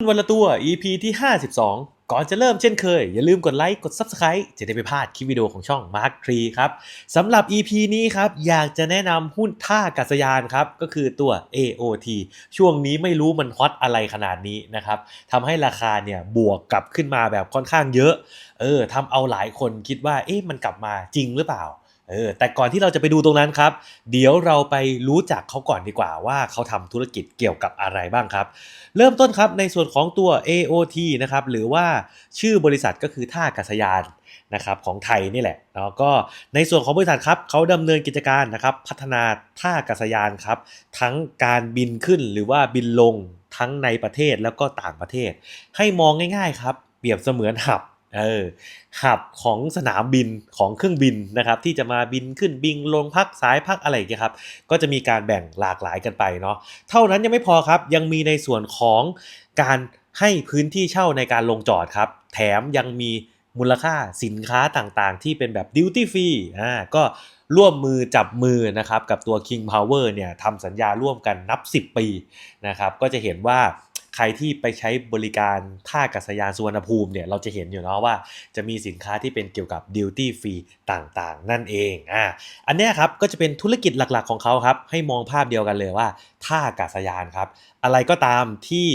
วันละตัว EP ที่ 52 ก่อนจะเริ่มเช่นเคย อย่าลืมกดไลค์ กด Subscribe จะได้ไม่พลาดคลิปวิดีโอของช่อง Mark Tree ครับสำหรับ EP นี้ครับ อยากจะแนะนำหุ้นท่ากัศยานครับ ก็คือตัว AOT ช่วงนี้ไม่รู้มันฮอตอะไรขนาดนี้นะครับทำให้ราคาเนี่ยบวกกลับขึ้นมาแบบค่อนข้างเยอะ เออทำเอาหลายคนคิดว่า เอ๊ะมันกลับมาจริงหรือเปล่า เออแต่ก่อนที่เราจะไปดูตรงนั้นครับ เดี๋ยวเราไปรู้จักเขาก่อนดีกว่าว่าเขาทำธุรกิจเกี่ยวกับอะไรบ้างครับ เริ่มต้นครับในส่วนของตัว AOT นะครับหรือว่าชื่อบริษัทก็คือท่ากัศยานนะครับของไทยนี่แหละแล้วก็ในส่วนของบริษัทครับเขาดำเนินกิจการนะครับพัฒนาท่ากัศยานครับทั้งการบินขึ้นหรือว่าบินลงทั้งในประเทศแล้วก็ต่างประเทศ ให้มองง่าย ๆ ครับ เปรียบเสมือนหับ เออหับของสนามบินของเครื่องบินนะครับที่จะมาบินขึ้นบินลงพักสายพักอะไรอย่างเงี้ยครับก็จะมีการแบ่งหลากหลายกันไปเนาะเท่านั้นยังไม่พอครับยังมีในส่วนของการให้พื้นที่เช่าในการลงจอดครับ แถมยังมีมูลค่าสินค้าต่างๆ ที่เป็นแบบดิวตี้ฟรีอ่าก็ร่วมมือจับมือนะครับกับตัว King Power เนี่ยทำสัญญาร่วมกันนับ 10 ปีนะครับก็จะเห็นว่า ใครที่ไปใช้บริการท่ากัศยานสุวรรณภูมิเนี่ยเราจะเห็นอยู่เนาะว่าจะมีสินค้าที่เป็นเกี่ยวกับดิวตี้ฟรีต่างๆ นั่นเองอ่าอันนี้ครับก็จะเป็นธุรกิจหลักๆของเขาครับให้มองภาพเดียวกันเลยว่าท่าอากาศยานครับ อะไรก็ตามที่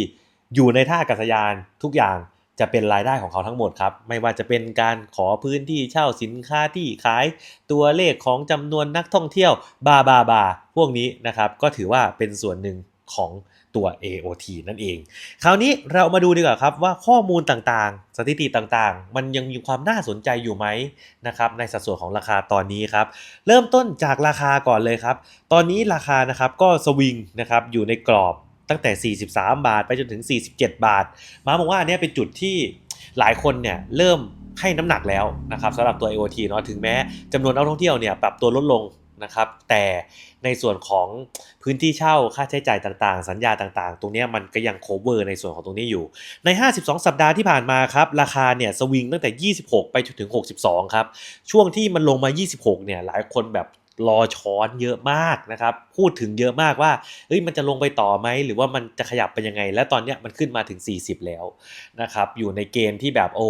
อยู่ในท่าอากาศยานทุกอย่างจะเป็นรายได้ของเขาทั้งหมดครับ ไม่ว่าจะเป็นการขอพื้นที่เช่าสินค้าที่ขาย ตัวเลขของจำนวนนักท่องเที่ยวบาบาบาพวกนี้นะครับ ก็ถือว่าเป็นส่วนหนึ่ง ของตัว AOT นั่นเอง คราวนี้เรามาดูดีกว่าครับว่าข้อมูลต่างๆ สถิติต่างๆ มันยังมีความน่าสนใจอยู่ไหมนะครับในสัดส่วนของราคาตอนนี้ครับ เริ่มต้นจากราคาก่อนเลยครับ ตอนนี้ราคานะครับก็สวิงนะครับอยู่ในกรอบตั้งแต่ 43 บาท ไปจนถึง 47 บาท มาบอกว่าอันเนี้ยเป็นจุดที่หลายคนเนี่ยเริ่มให้น้ำหนักแล้วนะครับสำหรับตัว AOT เนาะถึงแม้จำนวนนักท่องเที่ยวเนี่ยปรับตัวลดลง นะครับ แต่ในส่วนของพื้นที่เช่าค่าใช้จ่ายต่างๆ สัญญาต่างๆ ตรงนี้มันก็ยัง cover ในส่วนของตรงนี้อยู่ ใน 52 สัปดาห์ที่ผ่านมาครับ ราคาเนี่ยสวิงตั้งแต่ 26 ไปจนถึง 62 ครับ ช่วงที่มันลงมา 26 เนี่ยหลายคนแบบรอช้อนเยอะมากนะครับ พูดถึงเยอะมากว่าเอ้ยมันจะลงไปต่อไหม หรือว่ามันจะขยับไปยังไง และตอนนี้มันขึ้นมาถึง 40 แล้วนะครับ อยู่ในเกณฑ์ที่แบบโอ้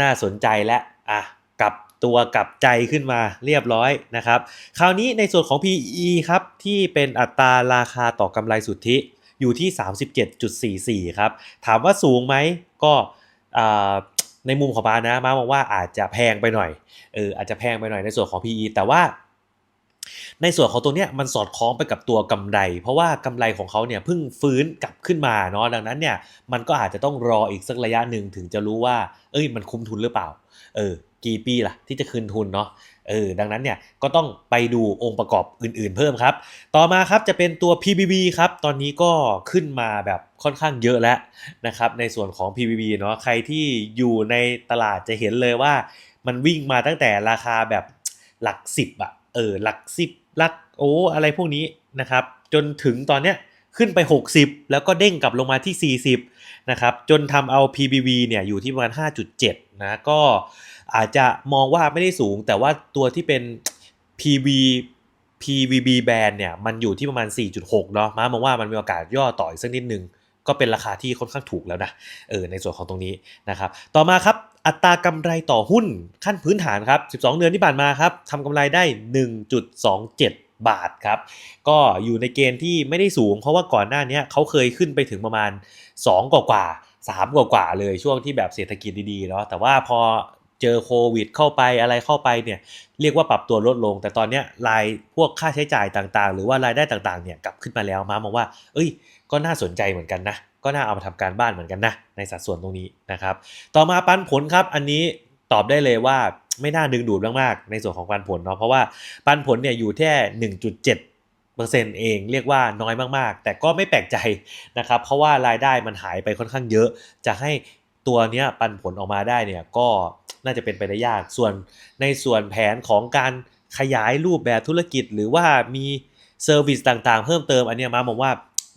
น่าสนใจและอะกลับ ตัวกลับใจขึ้นมาเรียบร้อยนะครับ คราวนี้ในส่วนของ PE ครับ ที่เป็นอัตราราคาต่อกำไรสุทธิอยู่ที่ 37.44 ครับ ถามว่าสูงไหมก็ในมุมของมานะมามองว่าอาจจะแพงไปหน่อยเอออาจจะแพงไปหน่อยในส่วนของ PE แต่ว่าในส่วนของตัวเนี้ยมันสอดคล้องไปกับตัวกำไร เพราะว่ากำไรของเขาเนี่ยเพิ่งฟื้นกลับขึ้นมาเนาะดังนั้นเนี่ยมันก็อาจจะต้องรออีกสักระยะหนึ่งถึงจะรู้ว่า เอ้ยมันคุ้มทุนหรือเปล่า เออ กี่ปีล่ะที่จะคืนทุนเนาะเออดังนั้นเนี่ยก็ต้องไปดูองค์ประกอบอื่นๆเพิ่มครับ ต่อมาครับจะเป็นตัว PBB ครับ ตอนนี้ก็ขึ้นมาแบบค่อนข้างเยอะแล้วนะครับในส่วนของ PBB เนาะใครที่อยู่ในตลาดจะเห็นเลยว่า มันวิ่งมาตั้งแต่ราคาแบบหลักสิบอะเออหลักสิบหลักโอ้อะไรพวกนี้นะครับจนถึงตอนเนี้ยขึ้นไป 60 แล้วก็เด้งกลับลงมาที่ 40 นะครับ จนทำเอา PBB เนี่ยอยู่ที่ประมาณ 5.7 นะ ก็ อาจจะมองว่าไม่ได้สูง แต่ว่าตัวที่เป็น PV PVB band เนี่ยมันอยู่ที่ประมาณ 4.6 เนาะม้ามองว่ามันมีโอกาสย่อต่ออีกสักนิดนึงก็เป็นราคาที่ค่อนข้างถูกแล้วนะเออในส่วนของตรงนี้นะครับต่อมาครับอัตรากำไรต่อหุ้นขั้นพื้นฐานครับ 12 เดือนที่ผ่านมาครับทำกำไรได้ 1.27 บาทครับก็อยู่ในเกณฑ์ที่ไม่ได้สูง เพราะว่าก่อนหน้านี้เขาเคยขึ้นไปถึงประมาณ 2 กว่ากว่า3 กว่ากว่าเลยช่วงที่แบบเศรษฐกิจดีๆเนาะแต่ว่าพอ เจอโควิดเข้าไปอะไรเข้าไปเนี่ยเรียกว่าปรับตัวลดลง แต่ตอนนี้รายพวกค่าใช้จ่ายต่างๆ หรือว่ารายได้ต่างๆเนี่ยกลับขึ้นมาแล้วมามองว่า เอ้ย ก็น่าสนใจเหมือนกันนะ ก็น่าเอามาทำการบ้านเหมือนกันนะ ในสัดส่วนตรงนี้นะครับ ต่อมาปันผลครับ อันนี้ตอบได้เลยว่าไม่น่าดึงดูดมากๆในส่วนของปันผลเนาะเพราะว่าปันผลเนี่ยอยู่แค่ 1.7เปอร์เซ็นต์เองเรียกว่าน้อยมากๆ แต่ก็ไม่แปลกใจนะครับ เพราะว่ารายได้มันหายไปค่อนข้างเยอะ จะให้ตัวเนี้ยปันผลออกมาได้เนี่ยก็ น่าจะเป็นไปได้ยาก ส่วนในส่วนแผนของการขยายรูปแบบธุรกิจ หรือว่ามีเซอร์วิสต่างๆ เพิ่มเติมอันเนี้ยมามองว่า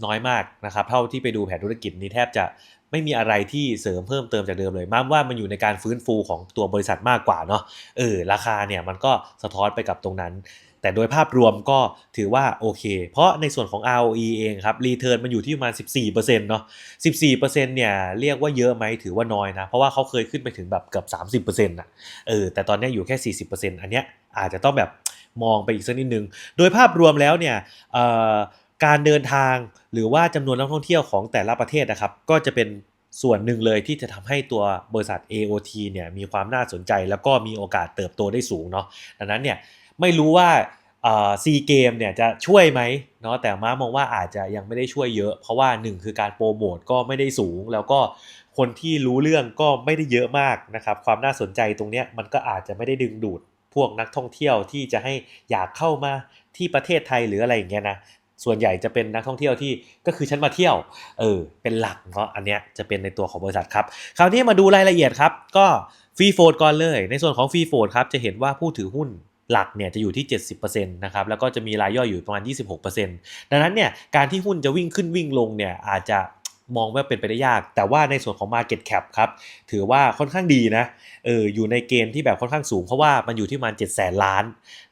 น้อยมากนะครับ เท่าที่ไปดูแผนธุรกิจนี้แทบจะไม่มีอะไรที่เสริมเพิ่มเติมจากเดิมเลยมามว่ามันอยู่ในการฟื้นฟูของตัวบริษัทมากกว่าเนาะเออราคาเนี่ยมันก็สะท้อนไปกับตรงนั้น แต่โดยภาพรวมก็ถือว่าโอเค เพราะในส่วนของ ROE เองครับรีเทิร์นมันอยู่ที่ประมาณ 14%เนาะ14%เนี่ยเรียกว่าเยอะไหมถือว่าน้อยนะ เพราะว่าเขาเคยขึ้นไปถึงแบบเกือบ30%นะเออแต่ตอนนี้อยู่แค่ 40%อันเนี้ยอาจจะต้องแบบมองไปอีกสักนิดนึง โดยภาพรวมแล้วเนี่ยการเดินทางหรือว่าจำนวนนักท่องเที่ยวของแต่ละประเทศนะครับ ก็จะเป็นส่วนหนึ่งเลยที่จะทำให้ตัวบริษัท AOT เนี่ยมีความน่าสนใจ แล้วก็มีโอกาสเติบโตได้สูงเนาะดังนั้นเนี่ย ไม่รู้ว่าซีเกมเนี่ยจะช่วยไหมเนาะแต่ม้ามองว่าอาจจะยังไม่ได้ช่วยเยอะ เพราะว่าหนึ่งคือการโปรโมทก็ไม่ได้สูง แล้วก็คนที่รู้เรื่องก็ไม่ได้เยอะมากนะครับความน่าสนใจตรงเนี้ยมันก็อาจจะไม่ได้ดึงดูดพวกนักท่องเที่ยวที่จะให้อยากเข้ามาที่ประเทศไทยหรืออะไรอย่างเงี้ยนะส่วนใหญ่จะเป็นนักท่องเที่ยวที่ก็คือฉันมาเที่ยวเออเป็นหลักเนาะอันเนี้ยจะเป็นในตัวของบริษัทครับคราวนี้มาดูรายละเอียดครับ ก็ฟรีโฟดก่อนเลย ในส่วนของฟรีโฟดครับจะเห็นว่าผู้ถือหุ้น หลักเนี่ยจะอยู่ที่ 70%นะครับแล้วก็จะมีรายย่อยอยู่ประมาณ 26%ดังนั้นเนี่ยการที่หุ้นจะวิ่งขึ้นวิ่งลงเนี่ยอาจจะมองว่าเป็นไปได้ยาก แต่ว่าในส่วนของ Market Cap ครับถือว่าค่อนข้างดีนะเอออยู่ในเกณฑ์ที่แบบค่อนข้างสูง เพราะว่ามันอยู่ที่ประมาณ7 0 0 0 0 ล้าน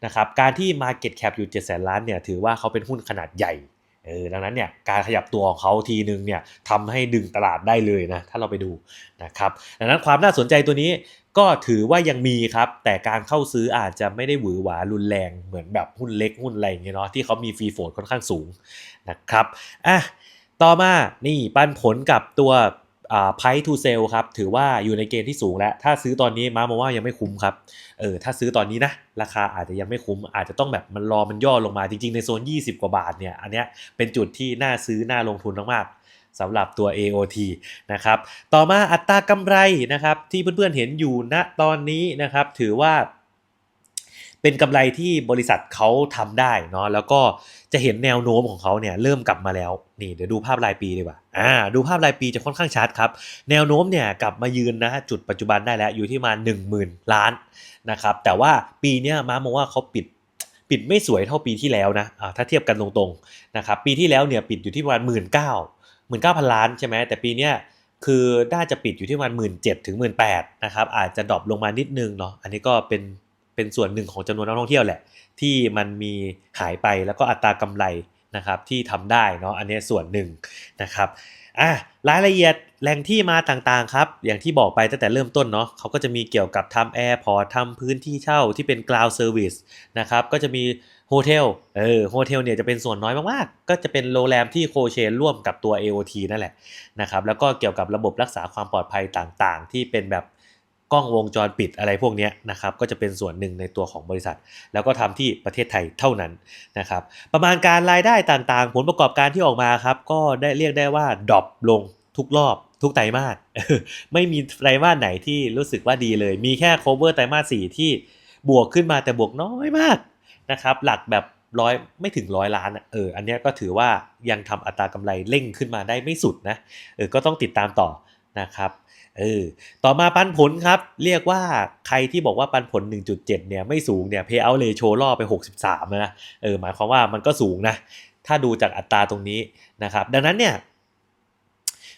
นะครับการที่ Market Cap อยู่ 7 0 0 0 0 ล้านเนี่ยถือว่าเขาเป็นหุ้นขนาดใหญ่เออดังนั้นเนี่ยการขยับตัวของเขาทีนึงเนี่ยทำให้ดึงตลาดได้เลยนะถ้าเราไปดูนะครับดังนั้นความน่าสนใจตัวนี้ ก็ถือว่ายังมีครับ แต่การเข้าซื้ออาจจะไม่ได้หวือหวารุนแรงเหมือนแบบหุ้นเล็กหุ้นอะไรอย่างเงี้ยเนาะที่เขามีฟรีโฟลดค่อนข้างสูงนะครับอะต่อมานี่ปันผลกับตัวอ่า price to sell ครับถือว่าอยู่ในเกณฑ์ที่สูงแล้ว ถ้าซื้อตอนนี้มามองว่ายังไม่คุ้มครับเออถ้าซื้อตอนนี้นะ ราคาอาจจะยังไม่คุ้ม อาจจะต้องแบบมันรอมันย่อลงมาจริง ๆ ในโซน 20 กว่าบาทเนี่ยอันเนี้ยเป็นจุดที่น่าซื้อน่าลงทุนมากๆ สำหรับตัว AOT นะครับ ต่อมาอัตรากำไรนะครับที่เพื่อนๆเห็นอยู่ณตอนนี้นะครับ ถือว่าเป็นกำไรที่บริษัทเขาทำได้เนาะแล้วก็จะเห็นแนวโน้มของเขาเนี่ยเริ่มกลับมาแล้วนี่เดี๋ยวดูภาพรายปีดีกว่าอ่าดูภาพรายปีจะค่อนข้างชัดครับ แนวโน้มเนี่ยกลับมายืนนะจุดปัจจุบันได้แล้วอยู่ที่มา 1 0,000 ล้านนะครับแต่ว่าปีนี้ม้ามองว่าเขาปิดปิดไม่สวยเท่าปีที่แล้วนะอ่าถ้าเทียบกันตรงๆนะครับปีที่แล้วเนี่ยปิดอยู่ที่ประมาณหมื่นเก้า หมื่นเก้าพันล้านใช่ไหมแต่ปีเนี้ยคือน่าจะปิดอยู่ที่ประมาณหมื่นเจ็ดถึงหมื่นแปดนะครับอาจจะดรอปลงมานิดนึงเนาะอันนี้ก็เป็นเป็นส่วนหนึ่งของจำนวนนักท่องเที่ยวแหละ ที่มันมีหายไปแล้วก็อัตรากำไรนะครับที่ทำได้เนาะอันนี้ส่วนหนึ่งนะครับอะรายละเอียดแหล่งที่มาต่างๆครับ อย่างที่บอกไปตั้งแต่เริ่มต้นเนาะเขาก็จะมีเกี่ยวกับทำแอร์พอร์ตทำพื้นที่เช่าที่เป็น cloud service นะครับก็จะมี โฮเทล เออ โฮเทลเนี่ยจะเป็นส่วนน้อยมากๆ ก็จะเป็นโรงแรมที่โคเชนร่วมกับตัว AOT นั่นแหละนะครับ แล้วก็เกี่ยวกับระบบรักษาความปลอดภัยต่างๆ ที่เป็นแบบกล้องวงจรปิดอะไรพวกนี้นะครับ ก็จะเป็นส่วนหนึ่งในตัวของบริษัท แล้วก็ทำที่ประเทศไทยเท่านั้นนะครับ ประมาณการรายได้ต่างๆ ผลประกอบการที่ออกมาครับ ก็ได้เรียกได้ว่าดรอปลงทุกรอบทุกไตรมาส ไม่มีไตรมาสไหนที่รู้สึกว่าดีเลย มีแค่ cover ไตรมาสสี่ที่บวกขึ้นมาแต่บวกน้อยมาก นะครับหลักแบบร้อยไม่ถึงร้อยล้านเอออันนี้ก็ถือว่ายังทำอัตรากำไรเร่งขึ้นมาได้ไม่สุดนะเออก็ต้องติดตามต่อนะครับเออต่อมาปันผลครับ เรียกว่าใครที่บอกว่าปันผล 1.7 เนี่ยไม่สูงเนี่ย payout ratio ล่อไป 63 นะเออหมายความว่ามันก็สูงนะ ถ้าดูจากอัตราตรงนี้นะครับ ดังนั้นเนี่ย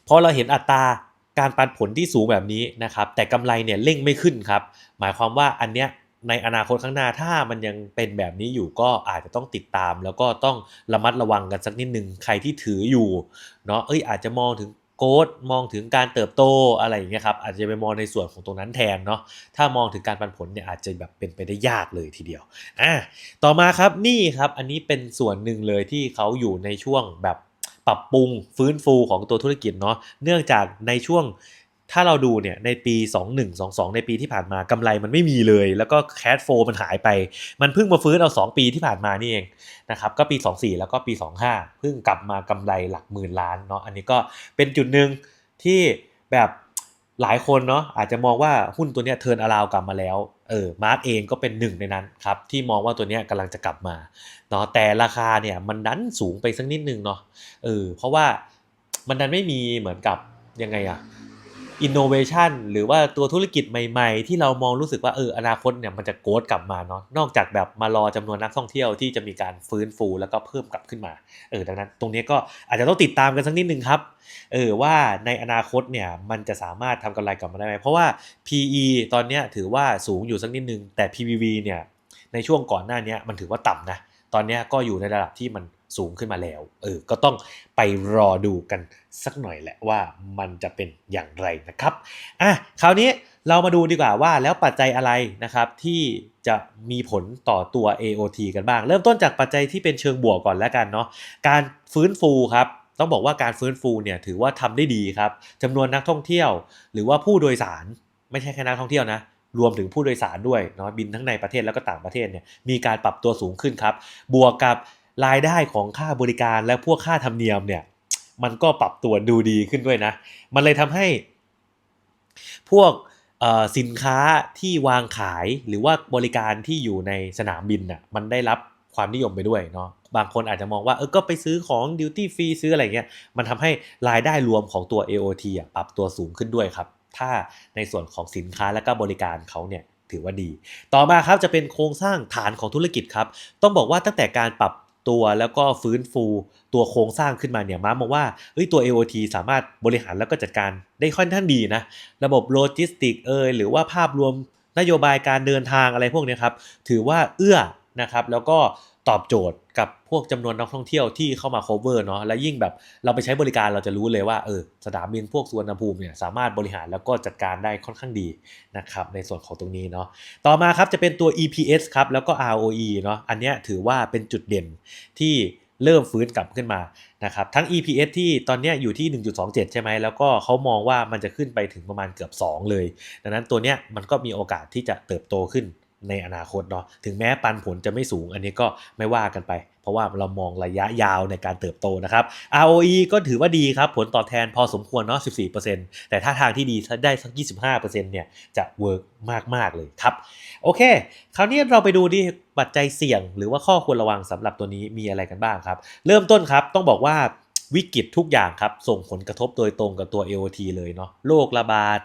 พอเราเห็นอัตราการปันผลที่สูงแบบนี้นะครับ แต่กำไรเนี่ยเร่งไม่ขึ้นครับ หมายความว่าอันเนี้ย ในอนาคตข้างหน้าถ้ามันยังเป็นแบบนี้อยู่ก็อาจจะต้องติดตาม แล้วก็ต้องระมัดระวังกันสักนิดหนึ่งใครที่ถืออยู่เนาะเอ้ยอาจจะมองถึงโกดมองถึงการเติบโตอะไรอย่างเงี้ยครับอาจจะไปมองในส่วนของตรงนั้นแทนเนาะถ้ามองถึงการปันผลเนี่ยอาจจะแบบเป็นไปได้ยากเลยทีเดียวอะต่อมาครับนี่ครับอันนี้เป็นส่วนหนึ่งเลยที่เขาอยู่ในช่วงแบบปรับปรุงฟื้นฟูของตัวธุรกิจเนาะเนื่องจากในช่วง ถ้าเราดูเนี่ยในปี 21 22 ในปีที่ผ่านมากำไรมันไม่มีเลย แล้วก็แคดโฟมันหายไป มันเพิ่งมาฟื้นเอา 2 ปีที่ผ่านมานี่เองนะครับก็ปี 24 แล้วก็ปี 25 เพิ่งกลับมากำไรหลักหมื่นล้านเนาะอันนี้ก็เป็นจุดหนึ่งที่แบบหลายคนเนาะอาจจะมองว่าหุ้นตัวเนี้ยเทิร์นอาราวกลับมาแล้วเออมาร์ทเองก็เป็นหนึ่งในนั้นครับที่มองว่าตัวเนี้ยกำลังจะกลับมาเนาะแต่ราคาเนี่ยมันดันสูงไปสักนิดนึงเนาะเออเพราะว่ามันดันไม่มีเหมือนกับยังไงอะ อินโนเวชันหรือว่าตัวธุรกิจใหม่ ๆ ที่เรามองรู้สึกว่าเอออนาคตเนี่ยมันจะโกดกลับมาเนาะนอกจากแบบมารอจำนวนนักท่องเที่ยวที่จะมีการฟื้นฟูแล้วก็เพิ่มกลับขึ้นมาเออดังนั้นตรงนี้ก็อาจจะต้องติดตามกันสักนิดนึงครับเออว่าในอนาคตเนี่ยมันจะสามารถทำกำไรกลับมาได้ไหมเพราะว่า PE ตอนนี้ถือว่าสูงอยู่สักนิดนึงแต่ PBV เนี่ยในช่วงก่อนหน้านี้มันถือว่าต่ำนะตอนนี้ก็อยู่ในระดับที่มัน สูงขึ้นมาแล้ว เออ ก็ต้องไปรอดูกันสักหน่อยแหละว่ามันจะเป็นอย่างไรนะครับ อะ คราวนี้เรามาดูดีกว่าว่าแล้วปัจจัยอะไรนะครับที่จะมีผลต่อตัว AOT กันบ้าง เริ่มต้นจากปัจจัยที่เป็นเชิงบวกก่อนแล้วกันเนาะ การฟื้นฟูครับต้องบอกว่าการฟื้นฟูเนี่ยถือว่าทำได้ดีครับจำนวนนักท่องเที่ยว หรือว่าผู้โดยสารไม่ใช่แค่นักท่องเที่ยวนะรวมถึงผู้โดยสารด้วยเนาะบินทั้งในประเทศแล้วก็ต่างประเทศเนี่ยมีการปรับตัวสูงขึ้นครับ บวกกับ รายได้ของค่าบริการและพวกค่าธรรมเนียมเนี่ย มันก็ปรับตัวดูดีขึ้นด้วยนะ มันเลยทำให้ พวกสินค้าที่วางขายหรือว่าบริการที่อยู่ในสนามบินน่ะมันได้รับความนิยมไปด้วยเนาะบางคนอาจจะมองว่าเออก็ไปซื้อของดิวตี้ฟรีซื้ออะไรเงี้ยมันทำให้รายได้รวมของตัว AOT อะปรับตัวสูงขึ้นด้วยครับ ถ้าในส่วนของสินค้าและก็บริการเขาเนี่ยถือว่าดี ต่อมาครับจะเป็นโครงสร้างฐานของธุรกิจครับ ต้องบอกว่าตั้งแต่การปรับ ตัวแล้วก็ฟื้นฟูตัวโครงสร้างขึ้นมาเนี่ยม้ามองว่าเอ้ยตัว AOT สามารถบริหารแล้วก็จัดการได้ค่อนข้างดีนะ ระบบโลจิสติกเอยหรือว่าภาพรวมนโยบายการเดินทางอะไรพวกนี้ครับ ถือว่าเอื้อ นะครับแล้วก็ตอบโจทย์กับพวกจำนวนนักท่องเที่ยวที่เข้ามา cover เนาะและยิ่งแบบเราไปใช้บริการเราจะรู้เลยว่าเออสนามบินพวกสุวรรณภูมิเนี่ยสามารถบริหารแล้วก็จัดการได้ค่อนข้างดีนะครับในส่วนของตรงนี้เนาะต่อมาครับจะเป็นตัว EPS ครับแล้วก็ ROE เนาะอันเนี้ยถือว่าเป็นจุดเด่นที่เริ่มฟื้นกลับขึ้นมานะครับทั้ง EPS ที่ตอนนี้อยู่ที่ 1.27 ใช่ไหมแล้วก็เขามองว่ามันจะขึ้นไปถึงประมาณเกือบ 2 เลย ดังนั้นตัวเนี้ยมันก็มีโอกาสที่จะเติบโตขึ้น ในอนาคตเนาะถึงแม้ปันผลจะไม่สูง อันนี้ก็ไม่ว่ากันไป เพราะว่าเรามองระยะยาวในการเติบโตนะครับ ROE ก็ถือว่าดีครับ ผลตอบแทนพอสมควรเนาะ 14%แต่ถ้าทางที่ดีถ้าได้สัก 25%เนี่ยจะเวิร์กมาก ๆ เลยครับ โอเค คราวนี้เราไปดูที่ปัจจัยเสี่ยง หรือว่าข้อควรระวังสำหรับตัวนี้มีอะไรกันบ้างครับ เริ่มต้นครับต้องบอกว่าวิกฤตทุกอย่างครับส่งผลกระทบโดยตรงกับตัว AOT เลยเนาะโรคระบาด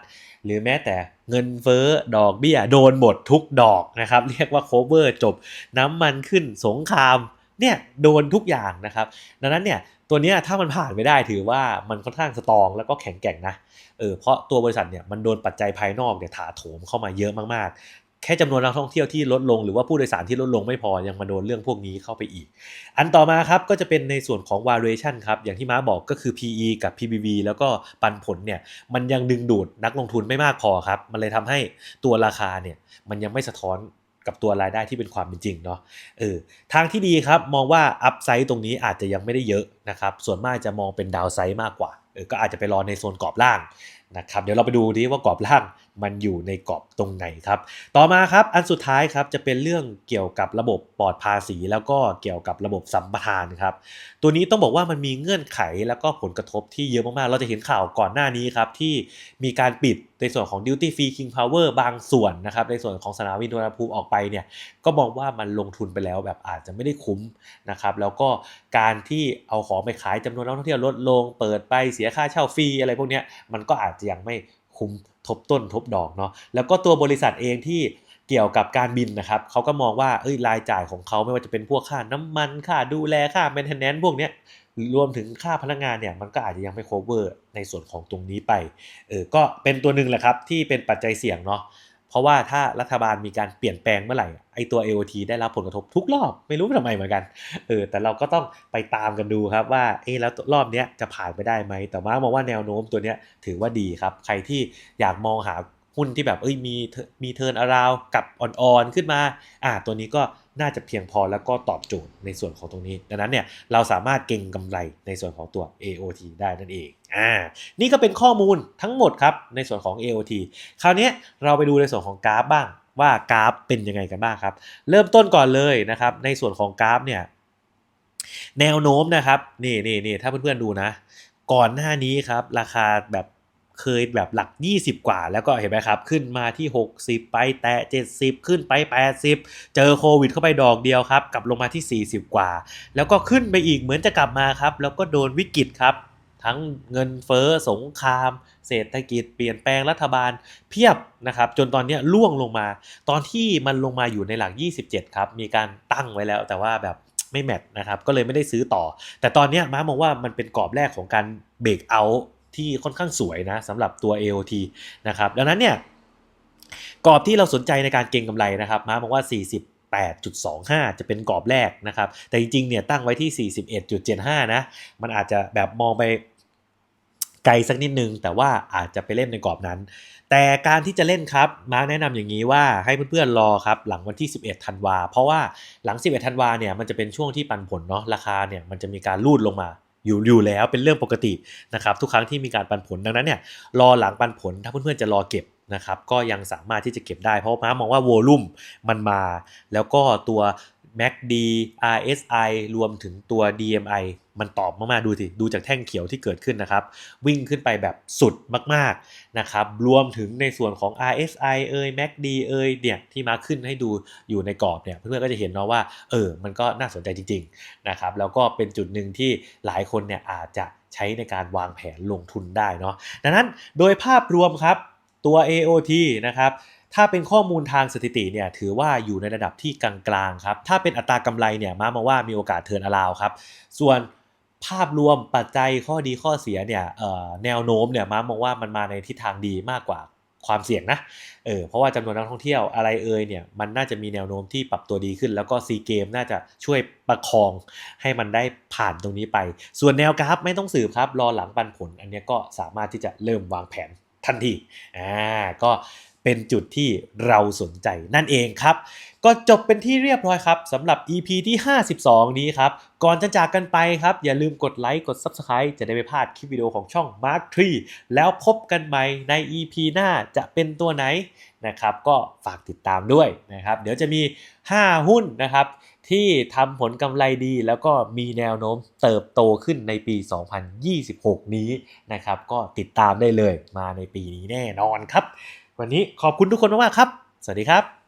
หรือแม้แต่เงินเฟ้อดอกเบี้ยโดนหมดทุกดอกนะครับ เรียกว่า cover จบน้ำมันขึ้นสงครามเนี่ยโดนทุกอย่างนะครับ ดังนั้นเนี่ยตัวเนี้ยถ้ามันผ่านไม่ได้ถือว่ามันค่อนข้างสตองแล้วก็แข็งแกร่งนะเออเพราะตัวบริษัทเนี่ยมันโดนปัจจัยภายนอกเนี่ยถาโถมเข้ามาเยอะมากๆ แค่จำนวนนักท่องเที่ยวที่ลดลง หรือว่าผู้โดยสารที่ลดลงไม่พอยังมาโดนเรื่องพวกนี้เข้าไปอีก อันต่อมาครับก็จะเป็นในส่วนของ valuation ครับอย่างที่ม้าบอกก็คือ PE กับ PBV แล้วก็ปันผลเนี่ยมันยังดึงดูดนักลงทุนไม่มากพอครับ มันเลยทำให้ตัวราคาเนี่ยมันยังไม่สะท้อนกับตัวรายได้ที่เป็นความเป็นจริงเนาะเออทางที่ดีครับมองว่าอัพไซด์ตรงนี้อาจจะยังไม่ได้เยอะนะครับส่วนมากจะมองเป็นดาวไซด์มากกว่าเออก็อาจจะไปรอในโซนกรอบล่างนะครับเดี๋ยวเราไปดูดิว่ากรอบล่าง มันอยู่ในกรอบตรงไหนครับ ต่อมาครับอันสุดท้ายครับจะเป็นเรื่องเกี่ยวกับระบบปลอดภาษี แล้วก็เกี่ยวกับระบบสัมปทานครับ ตัวนี้ต้องบอกว่ามันมีเงื่อนไขแล้วก็ผลกระทบที่เยอะมากๆ เราจะเห็นข่าวก่อนหน้านี้ครับที่มีการปิดในส่วนของ Duty Free King Power บางส่วนนะครับในส่วนของสนามบินสุวรรณภูมิออกไปเนี่ยก็มองว่ามันลงทุนไปแล้วแบบอาจจะไม่ได้คุ้มนะครับแล้วก็การที่เอาของไปขายจำนวนนักท่องเที่ยวลดลง เปิดไปเสียค่าเช่าฟรีอะไรพวกนี้มันก็อาจจะยังไม่คุ้ม ทบต้นทบดอกเนาะแล้วก็ตัวบริษัทเองที่เกี่ยวกับการบินนะครับเขาก็มองว่าเอ้ยรายจ่ายของเขาไม่ว่าจะเป็นพวกค่าน้ำมันค่าดูแลค่าแมนเทนแนนซ์พวกเนี้ยรวมถึงค่าพนักงานเนี่ยมันก็อาจจะยังไม่ cover ในส่วนของตรงนี้ไปเออก็เป็นตัวหนึ่งแหละครับที่เป็นปัจจัยเสี่ยงเนาะ ราะว่าถ้ารัฐบาลมีการเปลี่ยนแปลงเมื่อไหร่ไอตัว AOT ได้รับผลกระทบทุกรอบไม่รู้ทำไมเหมือนกันเออแต่เราก็ต้องไปตามกันดูครับว่าเออแล้วรอบเนี้ยจะผ่านไปได้ไหมแต่ว่ามองว่าแนวโน้มตัวเนี้ยถือว่าดีครับ ใครที่อยากมองหาหุ้นที่แบบเอ้ยมีมีเทิร์นอาราวกับอ่อนๆขึ้นมาอ่าตัวนี้ก็ น่าจะเพียงพอแล้วก็ตอบโจทย์ในส่วนของตรงนี้ ดังนั้นเนี่ยเราสามารถเก็งกำไรในส่วนของตัว AOT ได้นั่นเองอ่านี่ก็เป็นข้อมูลทั้งหมดครับในส่วนของ AOT คราวนี้เราไปดูในส่วนของกราฟบ้างว่ากราฟเป็นยังไงกันบ้างครับ เริ่มต้นก่อนเลยนะครับ ในส่วนของกราฟเนี่ยแนวโน้มนะครับนี่นี่นี่ถ้าเพื่อนๆดูนะ ก่อนหน้านี้ครับ ราคาแบบ เคยแบบหลัก 20 กว่า แล้วก็เห็นไหมครับ ขึ้นมาที่ 60 ไปแตะ 70 ขึ้นไป 80 เจอโควิดเข้าไปดอกเดียวครับ กลับลงมาที่ 40 กว่า แล้วก็ขึ้นไปอีกเหมือนจะกลับมาครับ แล้วก็โดนวิกฤตครับ ทั้งเงินเฟ้อสงคราม เศรษฐกิจเปลี่ยนแปลงรัฐบาลเพียบนะครับ จนตอนนี้ล่วงลงมา ตอนที่มันลงมาอยู่ในหลัก 27 ครับ มีการตั้งไว้แล้วแต่ว่าแบบไม่แมทนะครับ ก็เลยไม่ได้ซื้อต่อ แต่ตอนนี้ม้ามองว่ามันเป็นกรอบแรกของการเบรกเอา ที่ค่อนข้างสวยนะสำหรับตัว AOT นะครับดังนั้นเนี่ยกรอบที่เราสนใจในการเก็งกำไรนะครับมามองว่า 40 8.25 จะเป็นกรอบแรกนะครับ แต่จริงๆ เนี่ยตั้งไว้ที่ 41.75 นะ มันอาจจะแบบมองไปไกลสักนิดนึง แต่ว่าอาจจะไปเล่นในกรอบนั้น แต่การที่จะเล่นครับ มาร์กแนะนำอย่างนี้ว่าให้เพื่อนๆ รอครับ หลังวันที่ 11 ธันวา เพราะว่าหลัง 11 ธันวาเนี่ย มันจะเป็นช่วงที่ปันผลเนาะ ราคาเนี่ย มันจะมีการรูดลงมา อยู่อยู่แล้วเป็นเรื่องปกตินะครับทุกครั้งที่มีการปันผลดังนั้นเนี่ยรอหลังปันผลถ้าเพื่อนๆจะรอเก็บนะครับก็ยังสามารถที่จะเก็บได้เพราะม้ามองว่าโวลุ่มมันมา แล้วก็ตัว MACD RSI รวมถึงตัว DMI มันตอบมากๆ ดูสิ ดูจากแท่งเขียวที่เกิดขึ้นนะครับ วิ่งขึ้นไปแบบสุดมากๆนะครับ รวมถึงในส่วนของ RSI เอ่ย MACD เอ่ยเนี่ยที่มาขึ้นให้ดูอยู่ในกรอบเนี่ย เพื่อนๆก็จะเห็นเนาะว่า เออ มันก็น่าสนใจจริงๆนะครับ แล้วก็เป็นจุดหนึ่งที่หลายคนเนี่ยอาจจะใช้ในการวางแผนลงทุนได้เนาะ ดังนั้นโดยภาพรวมครับตัว AOT นะครับ ถ้าเป็นข้อมูลทางสถิติเนี่ยถือว่าอยู่ในระดับที่กลางๆครับถ้าเป็นอัตรากำไรเนี่ยมามาว่ามีโอกาสเทินอลาวครับส่วนภาพรวมปัจจัยข้อดีข้อเสียเนี่ยแนวโน้มเนี่ยมามองว่ามันมาในทิศทางดีมากกว่าความเสี่ยงนะเออเพราะว่าจำนวนนักท่องเที่ยวอะไรเอ่ยเนี่ยมันน่าจะมีแนวโน้มที่ปรับตัวดีขึ้น แล้วก็ซีเกมน่าจะช่วยประคองให้มันได้ผ่านตรงนี้ไป ส่วนแนวกราฟไม่ต้องสืบครับ รอหลังปันผล อันนี้ก็สามารถที่จะเริ่มวางแผนทันทีอ่าก็ เป็นจุดที่เราสนใจนั่นเองครับ ก็จบเป็นที่เรียบร้อยครับสำหรับ EP ที่ 52 นี้ครับ ก่อนจะจากกันไปครับ อย่าลืมกดไลค์กด Subscribe จะได้ไม่พลาดคลิปวิดีโอของช่อง Mark 3แล้วพบกันใหม่ใน EP หน้าจะเป็นตัวไหนนะครับ ก็ฝากติดตามด้วยนะครับ เดี๋ยวจะมี 5 หุ้นนะครับที่ทำผลกำไรดีแล้วก็มีแนวโน้มเติบโตขึ้นในปี 2026 นี้นะครับ ก็ติดตามได้เลยมาในปีนี้แน่นอนครับ วันนี้ขอบคุณทุกคนมากๆครับ สวัสดีครับ